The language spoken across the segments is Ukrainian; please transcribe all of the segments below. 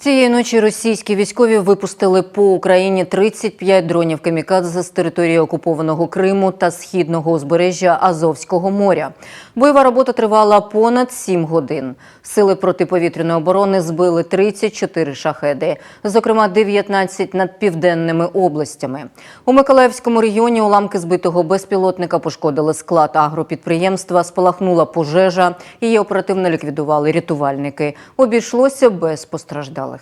Цієї ночі російські військові випустили по Україні 35 дронів камікадзе з території окупованого Криму та східного узбережжя Азовського моря. Бойова робота тривала понад 7 годин. Сили протиповітряної оборони збили 34 шахеди, зокрема 19 над південними областями. У Миколаївському регіоні уламки збитого безпілотника пошкодили склад агропідприємства, спалахнула пожежа. Її оперативно ліквідували рятувальники. Обійшлося без постраждалих.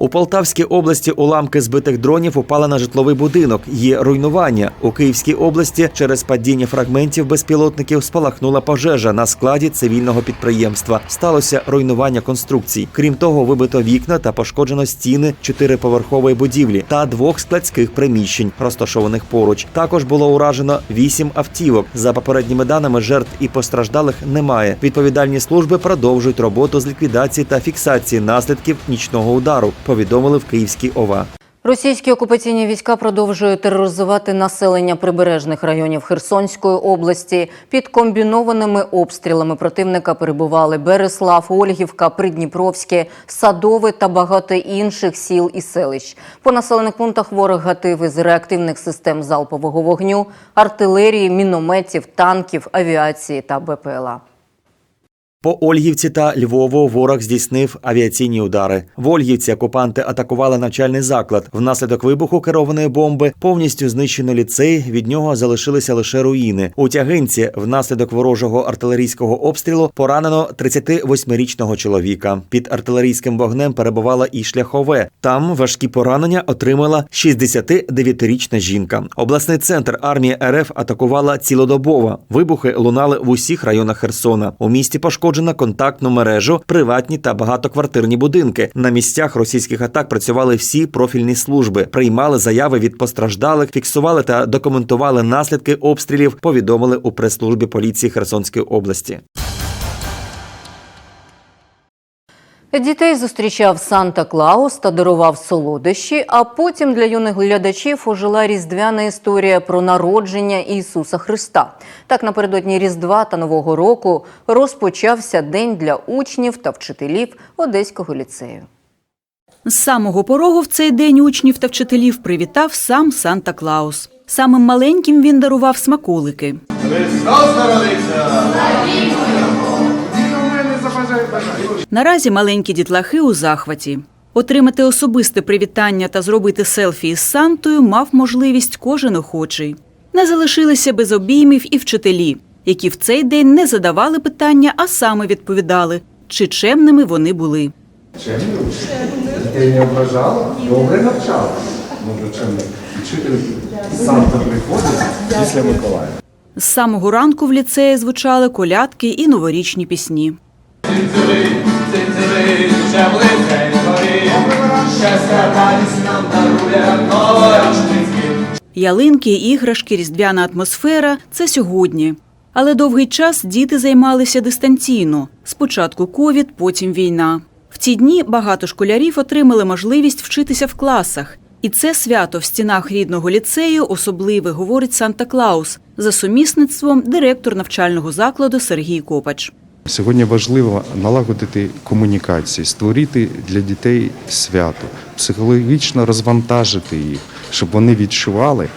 У Полтавській області уламки збитих дронів упали на житловий будинок. Є руйнування. У Київській області через падіння фрагментів безпілотників спалахнула пожежа на складі цивільного підприємства. Сталося руйнування конструкцій. Крім того, вибито вікна та пошкоджено стіни чотириповерхової будівлі та двох складських приміщень, розташованих поруч. Також було уражено вісім автівок. За попередніми даними, жертв і постраждалих немає. Відповідальні служби продовжують роботу з ліквідації та фіксації наслідків нічного удару. Повідомили в Київській ОВА. Російські окупаційні війська продовжують тероризувати населення прибережних районів Херсонської області. Під комбінованими обстрілами противника перебували Береслав, Ольгівка, Придніпровське, Садове та багато інших сіл і селищ. По населених пунктах ворог гатив із реактивних систем залпового вогню, артилерії, мінометів, танків, авіації та БПЛА. По Ольгівці та Львову ворог здійснив авіаційні удари. В Ольгівці окупанти атакували навчальний заклад. Внаслідок вибуху керованої бомби повністю знищено ліцей. Від нього залишилися лише руїни. У тягинці внаслідок ворожого артилерійського обстрілу поранено 38-річного чоловіка. Під артилерійським вогнем перебувала і шляхове. Там важкі поранення отримала 69-річна жінка. Обласний центр армії РФ атакувала цілодобово. Вибухи лунали в усіх районах Херсона. У місті пошкоджено контактну мережу, приватні та багатоквартирні будинки. На місцях російських атак працювали всі профільні служби, приймали заяви від постраждалих, фіксували та документували наслідки обстрілів. Повідомили у прес-службі поліції Херсонської області. Дітей зустрічав Санта Клаус та дарував солодощі. А потім для юних глядачів ожила різдвяна історія про народження Ісуса Христа. Так напередодні Різдва та Нового року розпочався день для учнів та вчителів Одеського ліцею. З самого порогу в цей день учнів та вчителів привітав сам Санта Клаус. Самим маленьким він дарував смаколики. Христос народився! Наразі маленькі дітлахи у захваті. Отримати особисте привітання та зробити селфі із Сантою мав можливість кожен охочий. Не залишилися без обіймів і вчителі, які в цей день не задавали питання, а саме відповідали, чи чемними вони були. Дітей не ображала? Добре. Може, чим? Вчитель Санта приходить після Миколая. З самого ранку в ліцеї звучали колядки і новорічні пісні. Ялинки, іграшки, різдвяна атмосфера це сьогодні. Але довгий час діти займалися дистанційно. Спочатку ковід, потім війна. В ці дні багато школярів отримали можливість вчитися в класах. І це свято в стінах рідного ліцею особливе, говорить Санта Клаус, за сумісництвом директор навчального закладу Сергій Копач. Сьогодні важливо налагодити комунікації, створити для дітей свято, психологічно розвантажити їх, щоб вони відчували,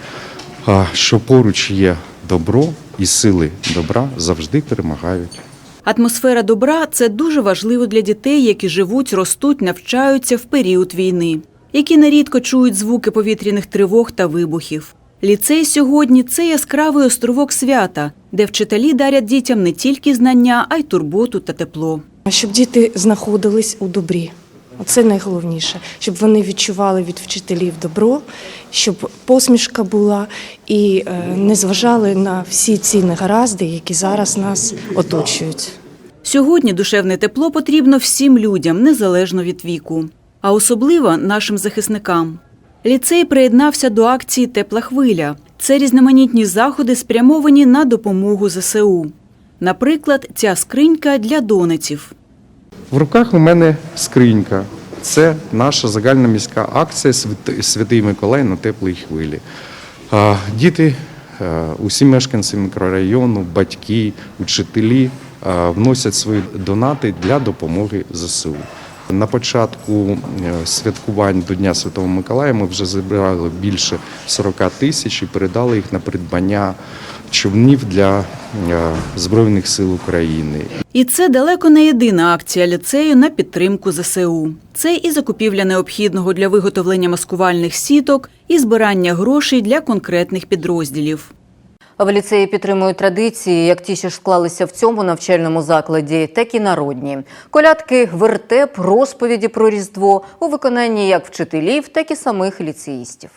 що поруч є добро і сили добра завжди перемагають. Атмосфера добра це дуже важливо для дітей, які живуть, ростуть, навчаються в період війни, які нерідко чують звуки повітряних тривог та вибухів. Ліцей сьогодні це яскравий островок свята, де вчителі дарять дітям не тільки знання, а й турботу та тепло. Щоб діти знаходились у добрі. Це найголовніше, щоб вони відчували від вчителів добро, щоб посмішка була і е, не зважали на всі ці негаразди, які зараз нас оточують. Сьогодні душевне тепло потрібно всім людям, незалежно від віку, а особливо нашим захисникам. Ліцей приєднався до акції Тепла хвиля. Це різноманітні заходи, спрямовані на допомогу ЗСУ. Наприклад, ця скринька для донеців. В руках у мене скринька. Це наша загальноміська акція Святий Миколай на теплій хвилі. Діти е, усі мешканці мікрорайону, батьки, учителі е, вносять свої донати для допомоги ЗСУ. На початку е, святкувань до Дня Святого Миколая ми вже зібрали більше 40 тисяч і передали їх на придбання човнів для е, Збройних сил України. І це далеко не єдина акція ліцею на підтримку ЗСУ. Це і закупівля необхідного для виготовлення маскувальних сіток, і збирання грошей для конкретних підрозділів. В ліцеї підтримують традиції, як ті, що склалися в цьому навчальному закладі, так і народні. Колядки, вертеп, розповіді про Різдво у виконанні як вчителів, так і самих ліцеїстів.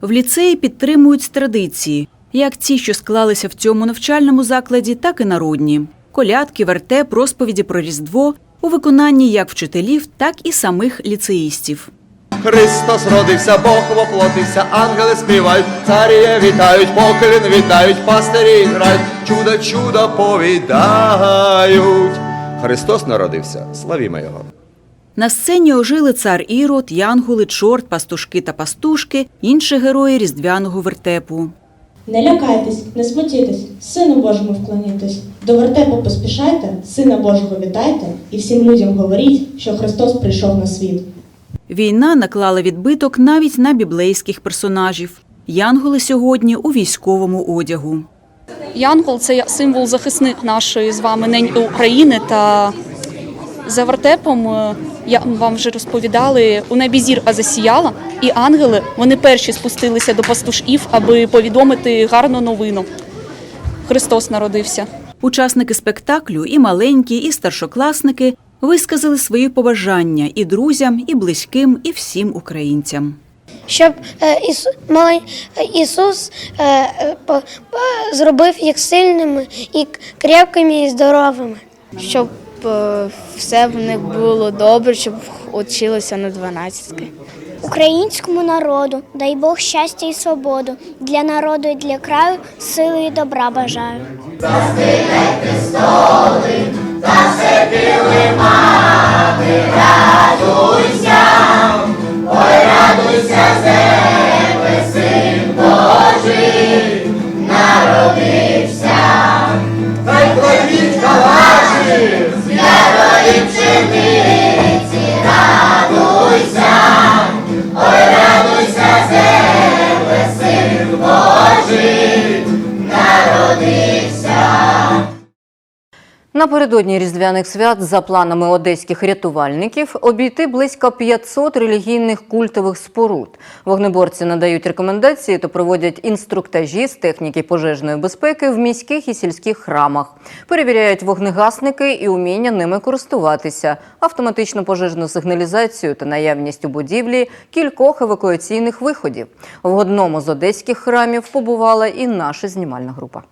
В ліцеї підтримують традиції, як ті, що склалися в цьому навчальному закладі, так і народні. Колядки, вертеп, розповіді про Різдво у виконанні як вчителів, так і самих ліцеїстів. Христос родився, Бог воплотився, ангели співають, царі вітають, поклін вітають, пастирі грають, чудо, чудо повідають. Христос народився, славімо Його. На сцені ожили цар Ірод, Янголи, Чорт, пастушки та пастушки, інші герої різдвяного вертепу. Не лякайтесь, не смутітесь, Сину Божому вклонітесь. До вертепу поспішайте, Сина Божого вітайте, і всім людям говоріть, що Христос прийшов на світ. Війна наклала відбиток навіть на біблейських персонажів. Янголи сьогодні у військовому одягу. Янгол це символ захисник нашої з вами неньки України. Та за вертепом е, я вам вже розповідали, у небі зірка засіяла, і ангели вони перші спустилися до пастушків, аби повідомити гарну новину. Христос народився. Учасники спектаклю, і маленькі, і старшокласники висказали свої побажання і друзям, і близьким, і всім українцям. щоб е, Ісу, малий, е, Ісус е, по- по- зробив їх сильними і крепкими і здоровими. щоб е, все в них було добре, щоб училися на 12. Українському народу дай Бог щастя і свободу для народу і для краю сили і добра бажаю та все піли радуйся, ой радуйся земля. Напередодні різдвяних свят, за планами одеських рятувальників, обійти близько 500 релігійних культових споруд. Вогнеборці надають рекомендації та проводять інструктажі з техніки пожежної безпеки в міських і сільських храмах. Перевіряють вогнегасники і уміння ними користуватися, автоматичну пожежну сигналізацію та наявність у будівлі кількох евакуаційних виходів. В одному з одеських храмів побувала і наша знімальна група.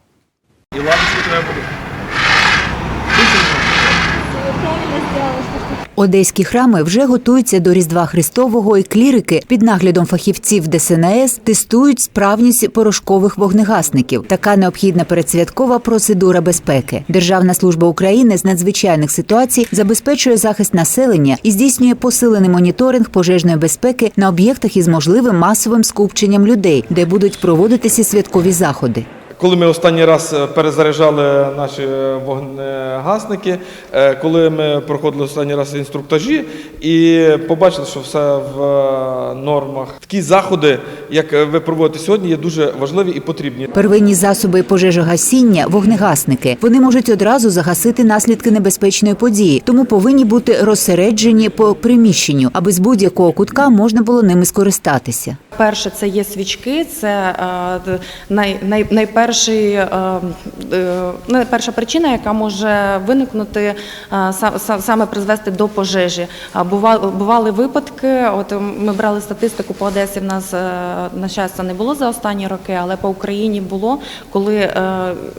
Одеські храми вже готуються до Різдва Христового і клірики під наглядом фахівців ДСНС тестують справність порошкових вогнегасників. Така необхідна передсвяткова процедура безпеки. Державна служба України з надзвичайних ситуацій забезпечує захист населення і здійснює посилений моніторинг пожежної безпеки на об'єктах із можливим масовим скупченням людей, де будуть проводитися святкові заходи. Коли ми останній раз е, перезаряджали наші е, вогнегасники, е, коли ми проходили останній раз інструктажі і побачили, що все в нормах. Такі заходи, як ви проводите сьогодні, є дуже важливі і потрібні. Первинні засоби пожежогасіння вогнегасники. Вони можуть одразу загасити наслідки небезпечної події, тому повинні бути розсереджені по приміщенню, аби з будь-якого кутка можна було ними скористатися. Перше, це є свічки, це най, най, найперший, е, е, найперша причина, яка може виникнути е, са- са- саме призвести до пожежі. Бували, випадки. От ми брали статистику по Одесі. В нас на щастя не було за останні роки, але по Україні було, коли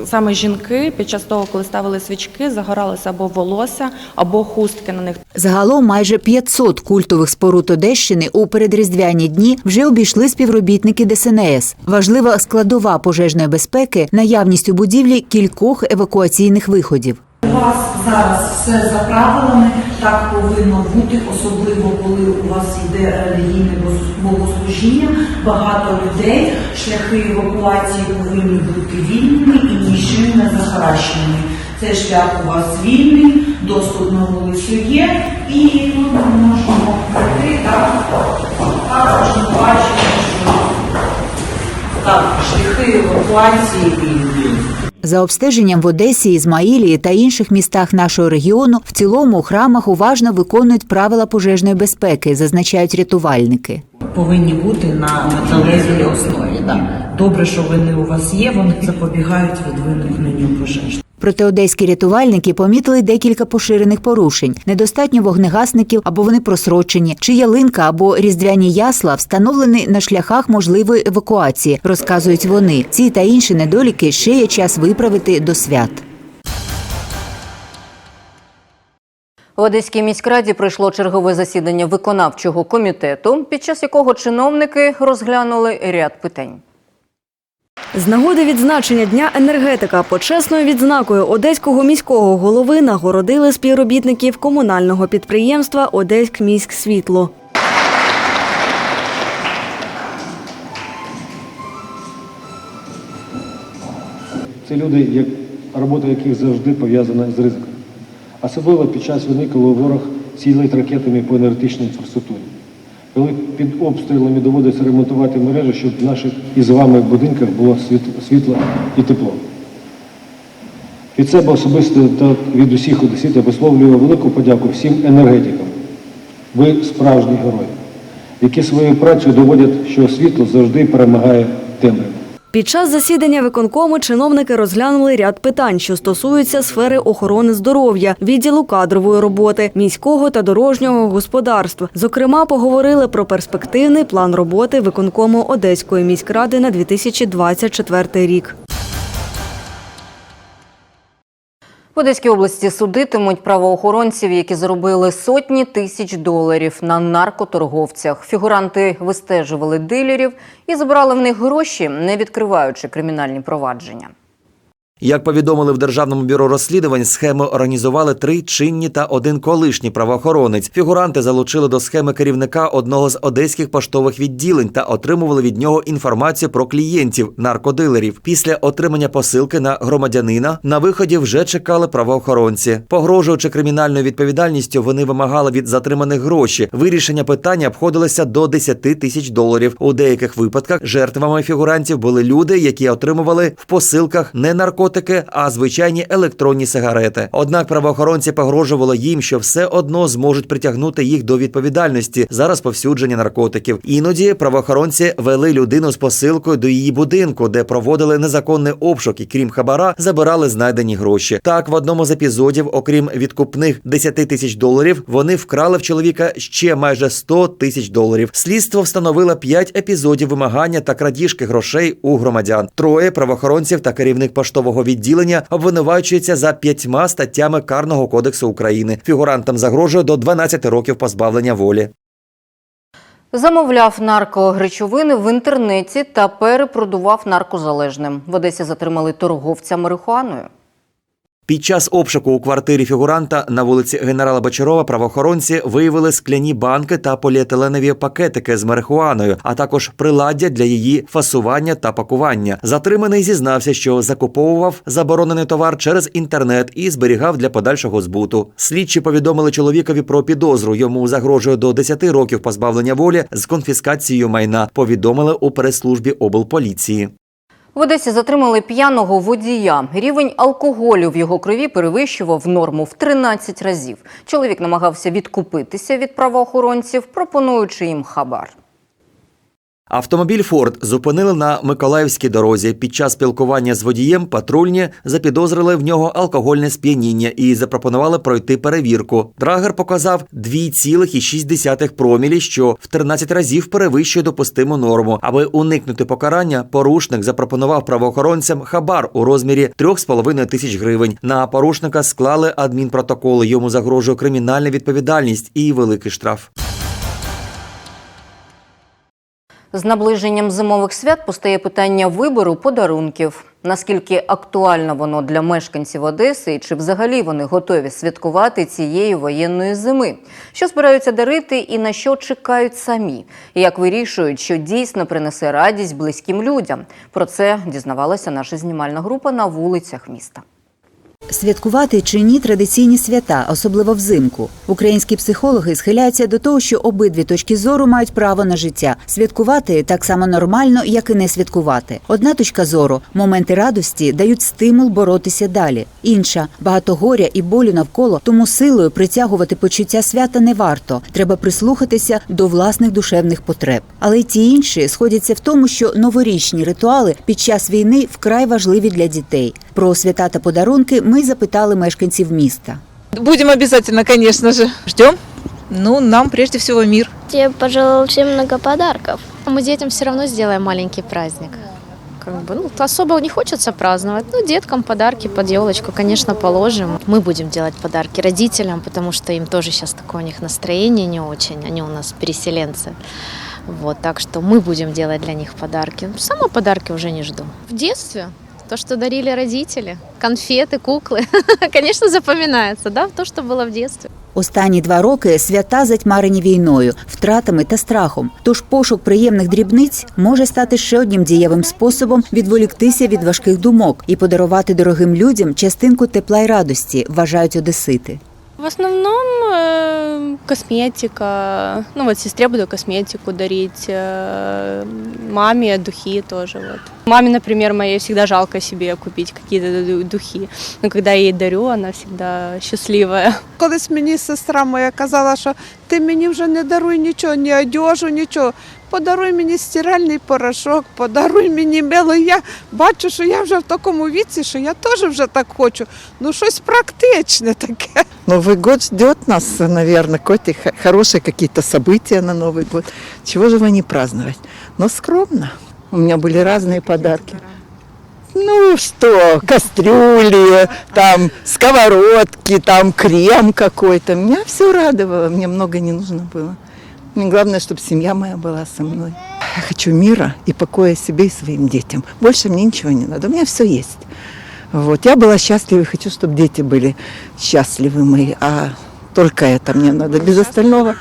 саме жінки під час того, коли ставили свічки, загоралося або волосся, або хустки на них. Загалом майже 500 культових споруд Одещини у передріздвяні дні вже обійшли співробітники ДСНС. Важлива складова пожежної безпеки наявність у будівлі кількох евакуаційних виходів. У вас зараз все за правилами, так повинно бути, особливо коли у вас йде релігійне богослужіння, багато людей, шляхи евакуації повинні бути вільними і нічим не захаращеними. Цей шлях у вас вільний, доступ на вулицю є, і ми можемо пройти так. Також ми бачимо, шляхи евакуації війни. За обстеженням в Одесі, Ізмаїлії та інших містах нашого регіону в цілому у храмах уважно виконують правила пожежної безпеки, зазначають рятувальники. повинні бути на металевій основі. Да. Добре, що вони у вас є, вони запобігають від виникненню пожеж. Проте одеські рятувальники помітили декілька поширених порушень: недостатньо вогнегасників або вони просрочені, чи ялинка або різдвяні ясла встановлені на шляхах можливої евакуації, розказують вони. Ці та інші недоліки ще є час виправити до свят. В Одеській міськраді пройшло чергове засідання виконавчого комітету, під час якого чиновники розглянули ряд питань. З нагоди відзначення Дня енергетика почесною відзнакою одеського міського голови нагородили співробітників комунального підприємства Одеськміськсвітло. Це люди, робота яких завжди пов'язана з ризиком. Особливо під час війни, коли ворог цілить ракетами по енергетичній інфраструктурі. Коли під обстрілами доводиться ремонтувати мережі, щоб в наших із вами будинках було світло і тепло. Від себе особисто та від усіх одеситів висловлюю велику подяку всім енергетикам. Ви справжні герої, які своєю працею доводять, що світло завжди перемагає темряву. Під час засідання виконкому чиновники розглянули ряд питань, що стосуються сфери охорони здоров'я, відділу кадрової роботи, міського та дорожнього господарства. Зокрема, поговорили про перспективний план роботи виконкому Одеської міськради на 2024 рік. В Одеській області судитимуть правоохоронців, які заробили сотні тисяч доларів на наркоторговцях. Фігуранти вистежували дилерів і забрали в них гроші, не відкриваючи кримінальні провадження. Як повідомили в Державному бюро розслідувань, схеми організували три чинні та один колишній правоохоронець. Фігуранти залучили до схеми керівника одного з одеських поштових відділень та отримували від нього інформацію про клієнтів наркодилерів. Після отримання посилки на громадянина на виході вже чекали правоохоронці. Погрожуючи кримінальною відповідальністю, вони вимагали від затриманих гроші. Вирішення питання обходилося до 10 тисяч доларів. У деяких випадках жертвами фігурантів були люди, які отримували в посилках не наркотики, а звичайні електронні сигарети. Однак правоохоронці погрожували їм, що все одно зможуть притягнути їх до відповідальності за розповсюдження наркотиків. Іноді правоохоронці вели людину з посилкою до її будинку, де проводили незаконний обшук і крім хабара забирали знайдені гроші. Так, в одному з епізодів, окрім відкупних 10 тисяч доларів, вони вкрали в чоловіка ще майже 100 тисяч доларів. Слідство встановило 5 епізодів вимагання та крадіжки грошей у громадян. Троє правоохоронців та керівник поштового відділення обвинувачується за п'ятьма статтями Карного кодексу України. Фігурантам загрожує до 12 років позбавлення волі. Замовляв наркогречовини в інтернеті та перепродував наркозалежним. В Одесі затримали торговця марихуаною. Під час обшуку у квартирі фігуранта на вулиці генерала Бочарова правоохоронці виявили скляні банки та поліетиленові пакетики з марихуаною, а також приладдя для її фасування та пакування. Затриманий зізнався, що закуповував заборонений товар через інтернет і зберігав для подальшого збуту. Слідчі повідомили чоловікові про підозру. Йому загрожує до 10 років позбавлення волі з конфіскацією майна. Повідомили у прес-службі облполіції. В Одесі затримали п'яного водія. Рівень алкоголю в його крові перевищував норму в 13 разів. Чоловік намагався відкупитися від правоохоронців, пропонуючи їм хабар. Автомобіль Форд зупинили на Миколаївській дорозі. Під час спілкування з водієм патрульні запідозрили в нього алкогольне сп'яніння і запропонували пройти перевірку. Драгер показав 2,6 промілі, що в 13 разів перевищує допустиму норму. Аби уникнути покарання, порушник запропонував правоохоронцям хабар у розмірі 3,5 тисяч гривень. На порушника склали адмінпротоколи. Йому загрожує кримінальна відповідальність і великий штраф. З наближенням зимових свят постає питання вибору подарунків. Наскільки актуально воно для мешканців Одеси, і чи взагалі вони готові святкувати цієї воєнної зими? Що збираються дарити і на що чекають самі? І як вирішують, що дійсно принесе радість близьким людям? Про це дізнавалася наша знімальна група на вулицях міста. Святкувати чи ні традиційні свята, особливо взимку. Українські психологи схиляються до того, що обидві точки зору мають право на життя. Святкувати так само нормально, як і не святкувати. Одна точка зору моменти радості дають стимул боротися далі. Інша багато горя і болю навколо, тому силою притягувати почуття свята не варто. Треба прислухатися до власних душевних потреб. Але й ті інші сходяться в тому, що новорічні ритуали під час війни вкрай важливі для дітей. Про свята та подарунки ми запитали мешканців міста. Будем обязательно, конечно же. Ждем. Ну, нам прежде всего мир. Я пожелал всем много подарков. Мы детям все равно сделаем маленький праздник. Как бы, ну, особо не хочется праздновать. Ну, деткам подарки под елочку, конечно, положим. Мы будем делать подарки родителям, потому что им тоже сейчас такое у них настроение не очень. Они у нас переселенцы. Вот, так что мы будем делать для них подарки. Сама подарки уже не жду. В детстве то, что дарили родители, конфеты, куклы, конечно, запоминается, да, то, что было в детстве. Останні два роки свята затьмарені війною, втратами та страхом. Тож пошук приємних дрібниць може стати ще одним дієвим способом відволіктися від важких думок і подарувати дорогим людям частинку тепла й радості, вважають одесити. В основном э, косметика. Ну вот сестре буду косметику дарить, э, маме духи тоже. Вот. Маме, например, моей всегда жалко себе купить какие-то духи. Но когда я ей дарю, она всегда счастливая. Колись мені сестра моя казала, що ти мені вже не даруй нічого, ні одежу, нічого. Подаруй мені стиральний порошок, подаруй мені мило. Я бачу, що я вже в такому віці, що я теж вже так хочу. Ну щось практичне таке. Новый год ждет нас, наверное, какие-то х- хорошие какие-то события на Новый год. Чего же его не праздновать? Но скромно. У меня были разные подарки. Ну что, кастрюли, там сковородки, там крем какой-то. Меня все радовало, мне много не нужно было. Мне главное, чтобы семья моя была со мной. Я хочу мира и покоя себе и своим детям. Больше мне ничего не надо, у меня все есть. Вот. Я была счастлива и хочу, чтобы дети были счастливы мои. А только это мне надо. Без остального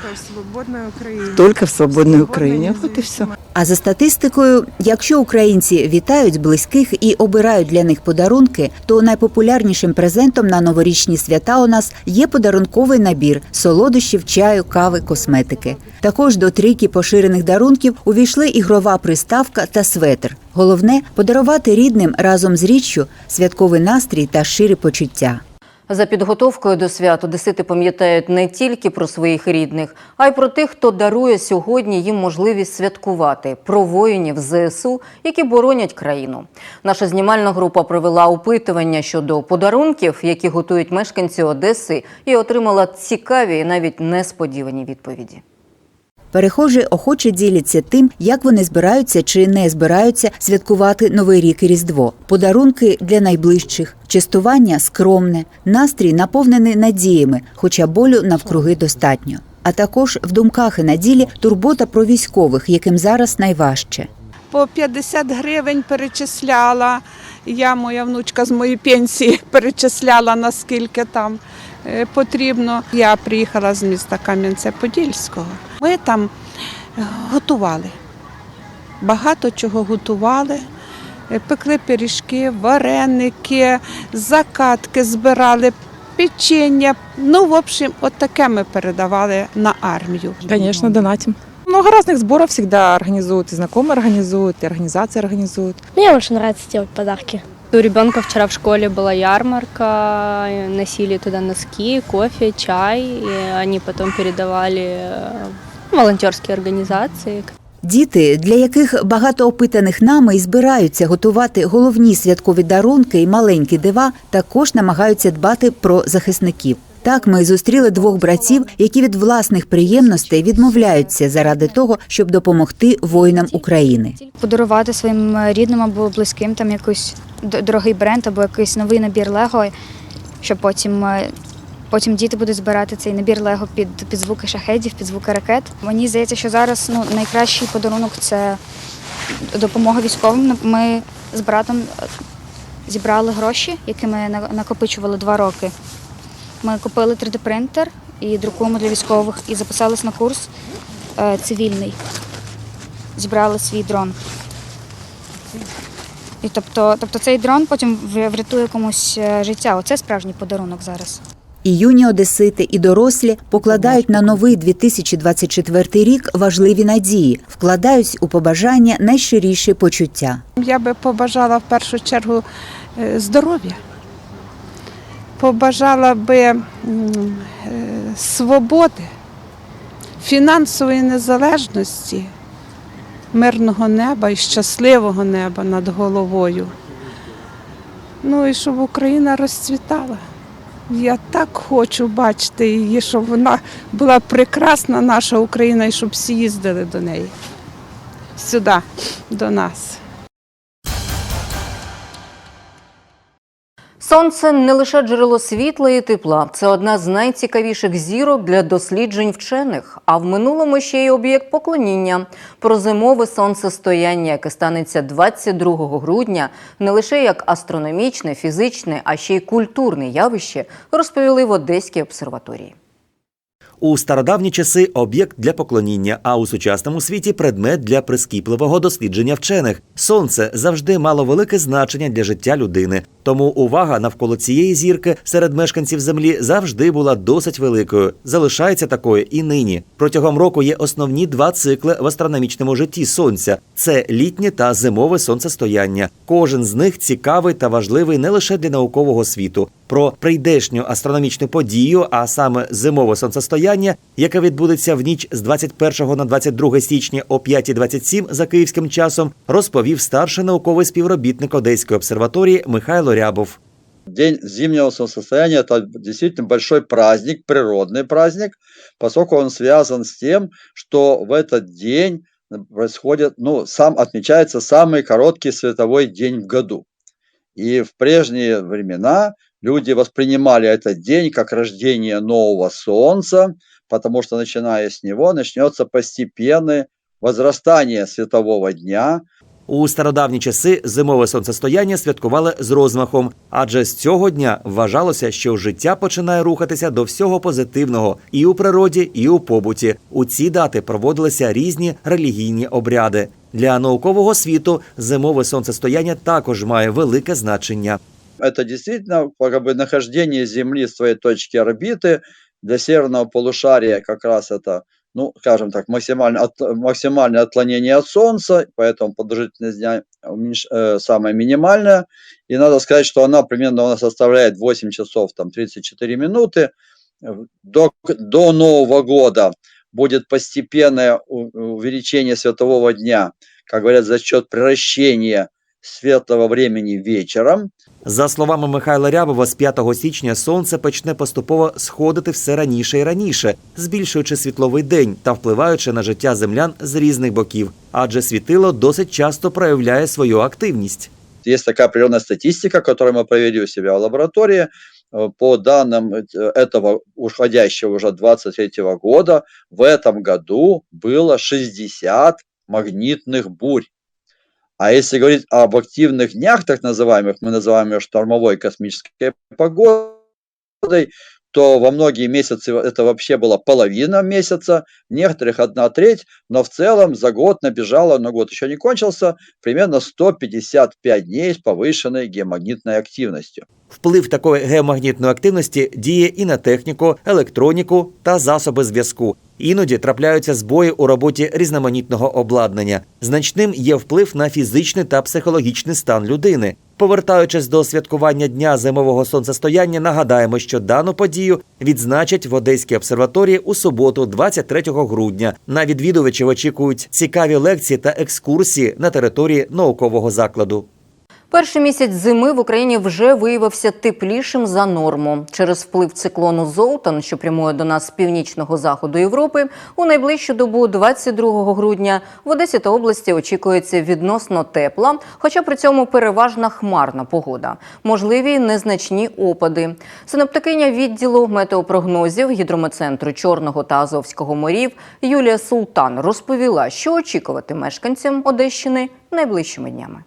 только в свободной Украине. Вот и все. А за статистикою, якщо українці вітають близьких і обирають для них подарунки, то найпопулярнішим презентом на новорічні свята у нас є подарунковий набір солодощів, чаю, кави, косметики. Також до трійки поширених дарунків увійшли ігрова приставка та светр. Головне подарувати рідним разом з річчю святковий настрій та щирі почуття. За підготовкою до свят одесити пам'ятають не тільки про своїх рідних, а й про тих, хто дарує сьогодні їм можливість святкувати, про воїнів ЗСУ, які боронять країну. Наша знімальна група провела опитування щодо подарунків, які готують мешканці Одеси, і отримала цікаві і навіть несподівані відповіді. Перехожі охоче діляться тим, як вони збираються чи не збираються святкувати Новий рік і Різдво. Подарунки для найближчих, частування скромне, настрій наповнений надіями, хоча болю навкруги достатньо. А також в думках і на ділі турбота про військових, яким зараз найважче. По 50 гривень перечисляла. Я, моя внучка з моєї пенсії перечисляла, наскільки там потрібно. Я приїхала з міста Кам'янця-Подільського. Ми там е, готували. Багато чого готували. Е, Пекли пиріжки, вареники, закатки збирали, печення. Ну, в общем, от таке ми передавали на армію. Конечно, донатим. Много разных сборов всегда организуют, и знакомые организуют, и организации организуют. Мне больше нравится делать подарки. У ребенка вчера в школе была ярмарка, носили туда носки, кофе, чай, и они потом передавали волонтерські організації. Діти, для яких багато опитаних нами і збираються готувати головні святкові дарунки і маленькі дива, також намагаються дбати про захисників. Так ми зустріли двох братів, які від власних приємностей відмовляються заради того, щоб допомогти воїнам України. подарувати своїм рідним або близьким там якийсь дорогий бренд або якийсь новий набір Лего, щоб потім е, Потім діти будуть збирати цей набір Лего під, під звуки шахедів, під звуки ракет. Мені здається, що зараз ну, найкращий подарунок це допомога військовим. Ми з братом е, зібрали гроші, які ми на- накопичували два роки. Ми купили 3D-принтер і друкуємо для військових, і записались на курс е, цивільний. Зібрали свій дрон. І тобто, тобто цей дрон потім врятує комусь е, життя. Оце справжній подарунок зараз. І юні одесити, і дорослі покладають на новий 2024 рік важливі надії, вкладають у побажання найщиріші почуття. Я би побажала в першу чергу е, здоров'я. Побажала би е, свободи, фінансової незалежності, мирного неба і щасливого неба над головою. Ну і щоб Україна розцвітала. Я так хочу бачити її, щоб вона була прекрасна, наша Україна, і щоб всі їздили до неї. Сюди, до нас. Сонце не лише джерело світла і тепла, це одна з найцікавіших зірок для досліджень вчених. А в минулому ще й об'єкт поклоніння. Про зимове сонцестояння, яке станеться 22 грудня, не лише як астрономічне, фізичне, а ще й культурне явище, розповіли в Одеській обсерваторії. У стародавні часи об'єкт для поклоніння, а у сучасному світі предмет для прискіпливого дослідження вчених. Сонце завжди мало велике значення для життя людини. Тому увага навколо цієї зірки серед мешканців землі завжди була досить великою. Залишається такою і нині. Протягом року є основні два цикли в астрономічному житті сонця: це літнє та зимове сонцестояння. Кожен з них цікавий та важливий не лише для наукового світу. Про прийдешню астрономічну подію, а саме зимове сонцестояння, яке відбудеться в ніч з 21 на 22 січня о 5.27 за київським часом, розповів старший науковий співробітник Одеської обсерваторії Михайло Рябов. День зимнего солнцестояния – это действительно большой праздник, природный праздник, поскольку он связан с тем, что в этот день происходит, ну, сам отмечается самый короткий световой день в году. И в прежние времена люди воспринимали этот день как рождение нового солнца, потому что начиная с него начнется постепенное возрастание светового дня, У стародавні часи зимове сонцестояння святкували з розмахом, адже з цього дня вважалося, що життя починає рухатися до всього позитивного і у природі, і у побуті. У ці дати проводилися різні релігійні обряди. Для наукового світу зимове сонцестояння також має велике значення. Это действительно как бы нахождение Земли с своей точки орбиты для северного полушария как раз это, ну, скажем так, максимально от, максимальное отклонение от Солнца, поэтому продолжительность дня уменьш- э, самая минимальная. И надо сказать, что она примерно у нас составляет 8 часов там 34 минуты. До, до Нового года будет постепенное увеличение светового дня, как говорят, за счет превращения светлого времени вечером. За словами Михайла Рябова, з 5 січня сонце почне поступово сходити все раніше і раніше, збільшуючи світловий день та впливаючи на життя землян з різних боків, адже світило досить часто проявляє свою активність. Есть такая определенная статистика, которую мы провели у себя в лаборатории. Э, По данным э, этого уходящего уже 23 года, в этом году было 60 магнитных бурь. А если говорить об активных днях, так называемых, мы называем ее штормовой космической погодой, то во многие месяцы это вообще была половина месяца, в некоторых одна треть, но в целом за год набежало, но год еще не кончился, примерно 155 дней с повышенной геомагнитной активностью. Вплив такої геомагнітної активності діє і на техніку, електроніку та засоби зв'язку. Іноді трапляються збої у роботі різноманітного обладнання. Значним є вплив на фізичний та психологічний стан людини. Повертаючись до святкування дня зимового сонцестояння, нагадаємо, що дану подію відзначать в Одеській обсерваторії у суботу, 23 грудня. На відвідувачів очікують цікаві лекції та екскурсії на території наукового закладу. Перший місяць зими в Україні вже виявився теплішим за норму. Через вплив циклону Золтан, що прямує до нас з північного заходу Європи, у найближчу добу 22 грудня в Одесі та області очікується відносно тепла, хоча при цьому переважна хмарна погода. Можливі незначні опади. Синоптикиня відділу метеопрогнозів гідрометцентру Чорного та Азовського морів Юлія Султан розповіла, що очікувати мешканцям Одещини найближчими днями.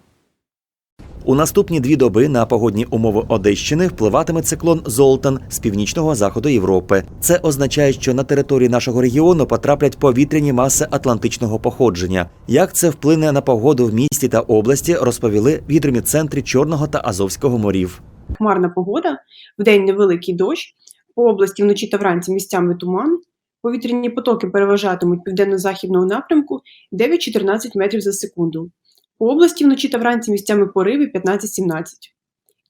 У наступні дві доби на погодні умови Одещини впливатиме циклон Золтан з північного заходу Європи. Це означає, що на території нашого регіону потраплять повітряні маси атлантичного походження. Як це вплине на погоду в місті та області, розповіли в гідромітцентрі Чорного та Азовського морів. Хмарна погода, вдень невеликий дощ, по області вночі та вранці місцями туман. Повітряні потоки переважатимуть південно-західного напрямку 9-14 метрів за секунду. По області вночі та вранці місцями пориви 15-17.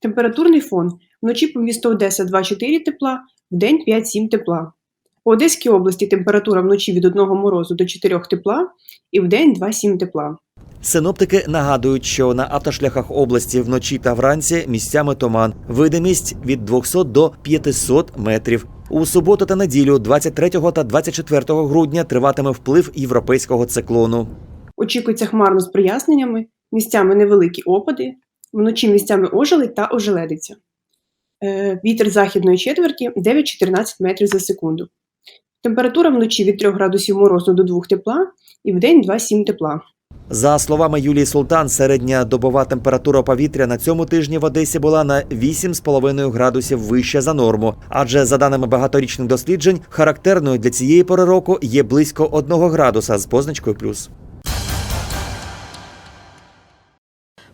Температурний фон вночі по місту Одеса 2-4 тепла, вдень 5-7 тепла. По Одеській області температура вночі від 1 морозу до 4 тепла і вдень 2-7 тепла. Синоптики нагадують, що на автошляхах області вночі та вранці місцями туман. Видимість від 200 до 500 метрів. У суботу та неділю, 23 та 24 грудня, триватиме вплив європейського циклону. Очікується хмарно з проясненнями, місцями невеликі опади, вночі місцями ожеледь та ожеледиця. Е, Вітер західної четверті 9-14 метрів за секунду. Температура вночі від 3 градусів морозу до 2 тепла і вдень 2-7 тепла. За словами Юлії Султан, середня добова температура повітря на цьому тижні в Одесі була на 8,5 градусів вища за норму. Адже за даними багаторічних досліджень, характерною для цієї пори року є близько 1 градуса з позначкою плюс.